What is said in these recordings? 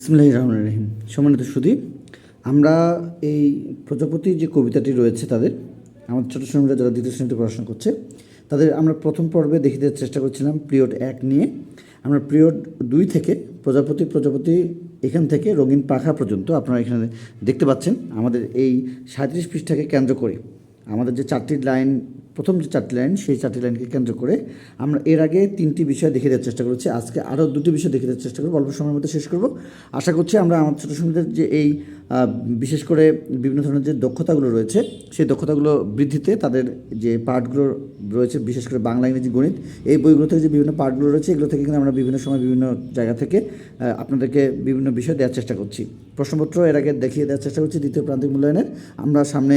ইসমিল্লাহ রহমান রহিম। সম্মানিত সুদী, আমরা এই প্রজাপতি যে কবিতাটি রয়েছে তাদের, আমার ছোটো শ্রমিকরা যারা দ্বিতীয় শ্রেণীতে পড়াশোনা করছে, তাদের আমরা প্রথম পর্বে দেখে দেওয়ার চেষ্টা করছিলাম পিরিয়ড এক নিয়ে। আমরা পিরিয়ড দুই থেকে প্রজাপতি প্রজাপতি এখান থেকে রঙিন পাখা পর্যন্ত আপনারা এখানে দেখতে পাচ্ছেন। আমাদের এই সাঁত্রিশ পৃষ্ঠাকে কেন্দ্র করে আমাদের যে চারটি লাইন প্রথম যে চারটি লাইন, সেই চারটি লাইনকে কেন্দ্র করে আমরা এর আগে তিনটি বিষয় দেখে দেওয়ার চেষ্টা করেছি। আজকে আরও দুটি বিষয় দেখে দেওয়ার চেষ্টা করব। অল্প সময়ের মধ্যে শেষ করব। আশা করছি আমরা আমার ছোটো সঙ্গীদের যে এই বিশেষ করে বিভিন্ন ধরনের যে দক্ষতাগুলো রয়েছে, সেই দক্ষতাগুলো বৃদ্ধিতে তাদের যে পার্টগুলো রয়েছে, বিশেষ করে বাংলা, ইংরেজি, গণিত, এই বইগুলো থেকে যে বিভিন্ন পার্টগুলো রয়েছে, এগুলো থেকে কিন্তু আমরা বিভিন্ন সময় বিভিন্ন জায়গা থেকে আপনাদেরকে বিভিন্ন বিষয় দেওয়ার চেষ্টা করছি। প্রশ্নপত্র এর আগে দেখিয়ে দেওয়ার চেষ্টা করছি দ্বিতীয় প্রান্তিক মূল্যায়নের। আমরা সামনে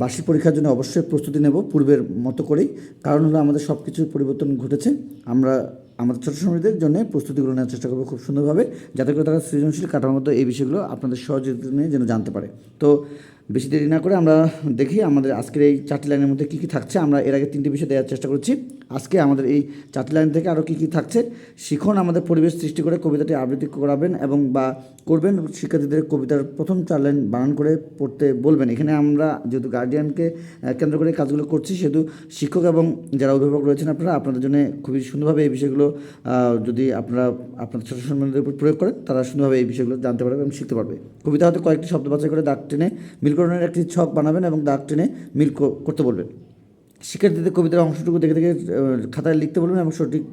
বার্ষিক পরীক্ষার জন্য অবশ্যই প্রস্তুতি নেব পূর্বের মতো করেই। কারণ হলো আমাদের সব কিছুর পরিবর্তন ঘটেছে। আমরা আমাদের ছোটো সময়দের জন্য প্রস্তুতিগুলো নেওয়ার চেষ্টা করব খুব সুন্দরভাবে, যাতে করে তারা সৃজনশীল কাঠামোর মতো এই বিষয়গুলো আপনাদের সহযোগিতা নিয়ে যেন জানতে পারে। তো বেশি দেরি না করে আমরা দেখি আমাদের আজকের এই চারটি লাইনের মধ্যে কী কী থাকছে। আমরা এর আগে তিনটি বিষয় দেওয়ার চেষ্টা করছি। আজকে আমাদের এই চারটি লাইন থেকে আরও কী কী থাকছে, শিখন আমাদের পরিবেশ সৃষ্টি করে, কবিতাটি আবৃত্তি করাবেন এবং বা করবেন। শিক্ষার্থীদের কবিতার প্রথম চার লাইন বানান করে পড়তে বলবেন। এখানে আমরা যেহেতু গার্ডিয়ানকে কেন্দ্র করে কাজগুলো করছি, সেহেতু শিক্ষক এবং যারা অভিভাবক রয়েছেন আপনারা, আপনাদের জন্য খুবই সুন্দরভাবে এই বিষয়গুলো যদি আপনারা আপনার ছোটো সম্মানদের উপর প্রয়োগ করেন, তারা সুন্দরভাবে এই বিষয়গুলো জানতে পারবে এবং শিখতে পারবে। কবিতা হয়তো কয়েকটি শব্দ বাছাই করে দাগ টেনে মিলকরণের একটি ছক বানাবেন এবং দাগ টেনে মিল করতে বলবেন। শিক্ষার্থীদের কবিতার অংশটুকু দেখে দেখে খাতায় লিখতে বলবেন এবং সঠিক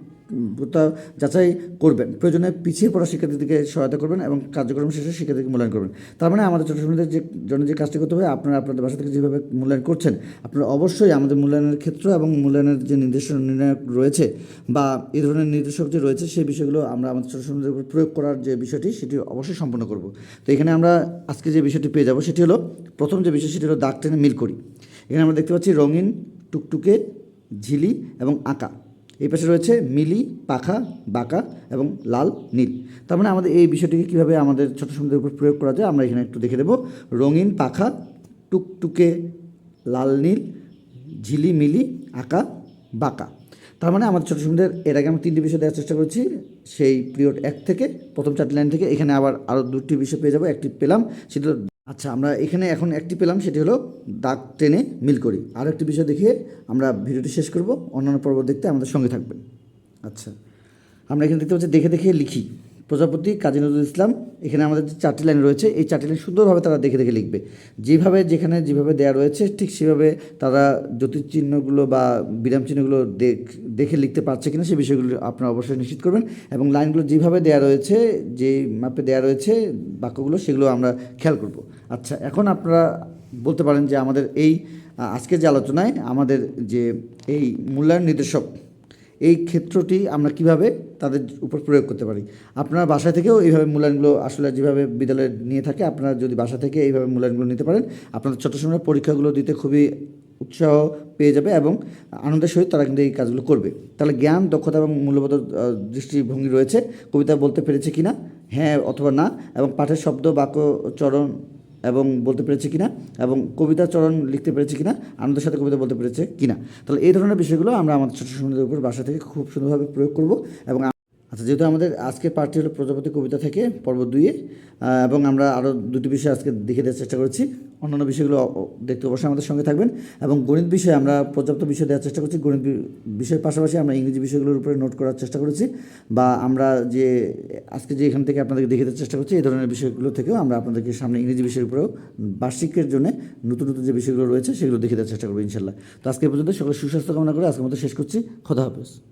তা যাচাই করবেন। প্রয়োজনে পিছিয়ে পড়া শিক্ষার্থীদেরকে সহায়তা করবেন এবং কার্যক্রম শেষে শিক্ষার্থীকে মূল্যায়ন করবেন। তার মানে আমাদের ছোটো ছোটদের যে, জন্য যে কাজটি করতে হবে, আপনারা আপনাদের বাসা থেকে যেভাবে মূল্যায়ন করছেন, আপনারা অবশ্যই আমাদের মূল্যায়নের ক্ষেত্র এবং মূল্যায়নের যে নির্দেশনা নির্ণায়ক রয়েছে বা এই ধরনের নির্দেশক যে রয়েছে, সেই বিষয়গুলো আমরা আমাদের ছোটো ছোটদের উপর প্রয়োগ করার যে বিষয়টি, সেটি অবশ্যই সম্পন্ন করব। তো এখানে আমরা আজকে যে বিষয়টি পেয়ে যাব, সেটি হলো, প্রথম যে বিষয়, সেটি হলো দাগ টেনে মিল করি। এখানে আমরা দেখতে পাচ্ছি রঙিন টুকটুকে, ঝিলি এবং আঁকা। এই পাশে রয়েছে মিলি, পাখা, বাঁকা এবং লাল, নীল। তার মানে আমাদের এই বিষয়টিকে কীভাবে আমাদের ছোটো সুন্দর উপর প্রয়োগ করা যায় আমরা এখানে একটু দেখে দেবো রঙিন, পাখা, টুকটুকে, লাল, নীল, ঝিলি, মিলি, আঁকা, বাঁকা। তার মানে আমাদের ছোটো সুন্দর এর আগে আমরা তিনটি বিষয় দেওয়ার চেষ্টা করছি। সেই পিরিয়ড এক থেকে, প্রথম চারটি লাইন থেকে এখানে আবার আরও দুটি বিষয় পেয়ে যাব, একটি পেলাম, সেটা আচ্ছা আমরা এখানে এখন একটি পেলাম, সেটি হলো দাগ টেনে মিল করি। আর একটি বিষয় দেখিয়ে আমরা ভিডিওটি শেষ করব, অন্যান্য পর্ব দেখতে আমাদের সঙ্গে থাকবেন। আচ্ছা আমরা এখানে দেখতে পাচ্ছি, দেখে দেখে লিখি। প্রজাপতি কাজী নজরুল ইসলাম, এখানে আমাদের যে চারটি লাইন রয়েছে, এই চারটি লাইন সুন্দরভাবে তারা দেখে দেখে লিখবে। যেভাবে যেখানে যেভাবে দেওয়া রয়েছে, ঠিক সেভাবে তারা জ্যোতির্চিহ্নগুলো বা বিরাম চিহ্নগুলো দেখ- লিখতে পারছে কিনা সে বিষয়গুলো আপনারা অবশ্যই নিশ্চিত করবেন। এবং লাইনগুলো যেভাবে দেওয়া রয়েছে, যে মাপে দেওয়া রয়েছে, বাক্যগুলো, সেগুলো আমরা খেয়াল করব। আচ্ছা এখন আপনারা বলতে পারেন যে আমাদের এই আজকের যে আলোচনায় আমাদের যে এই মূল্যায়ন নির্দেশক এই ক্ষেত্রটি আমরা কীভাবে তাদের উপর প্রয়োগ করতে পারি? আপনারা বাসা থেকেও এইভাবে মূল্যায়নগুলো আসলে যেভাবে বিদ্যালয়ে নিয়ে থাকে, আপনারা যদি বাসা থেকে এইভাবে মূল্যায়নগুলো নিতে পারেন, আপনাদের ছোটো সময় পরীক্ষাগুলো দিতে খুবই উৎসাহ পেয়ে যাবে এবং আনন্দের সহিত তারা কিন্তু এই কাজগুলো করবে। তাহলে জ্ঞান, দক্ষতা এবং মূল্যবোধ দৃষ্টিভঙ্গি রয়েছে। কবিতা বলতে পেরেছে কিনা? হ্যাঁ অথবা না। এবং পাঠের শব্দ, বাক্য, চরণ এবং বলতে পেরেছে কিনা, এবং কবিতা চরণ লিখতে পেরেছে কিনা, আনন্দের সাথে কবিতা বলতে পেরেছে কিনা। তাহলে এই ধরনের বিষয়গুলো আমরা আমাদের ছোটো সমুদ্রের উপর বাসা থেকে খুব সুন্দরভাবে প্রয়োগ করব এবং আচ্ছা যেহেতু আমাদের আজকের পার্টি হলো প্রজাপতি কবিতা থেকে, পর্ব দুইয়ে এবং আমরা আরও দুটি বিষয় আজকে দেখে দেওয়ার চেষ্টা করেছি। অন্যান্য বিষয়গুলো দেখতে অবশ্যই আমাদের সঙ্গে থাকবেন। এবং গণিত বিষয়ে আমরা পর্যাপ্ত বিষয় দেওয়ার চেষ্টা করছি। গণিত বিষয়ের পাশাপাশি আমরা ইংরেজি বিষয়গুলোর উপরে নোট করার চেষ্টা করেছি। বা আমরা যে, আজকে যে এখান থেকে আপনাদেরকে দেখে দেওয়ার চেষ্টা করছি, এই ধরনের বিষয়গুলো থেকেও আমরা আপনাদেরকে সামনে ইংরেজি বিষয়ের উপরেও বার্ষিকের জন্য নতুন নতুন যে বিষয়গুলো রয়েছে, সেগুলো দেখে দেওয়ার চেষ্টা করব ইনশাল্লাহ। তো আজকে পর্যন্ত সকলে সুস্বাস্থ্য কামনা করে আজকের মতো শেষ করছি। খোদা হাফেজ।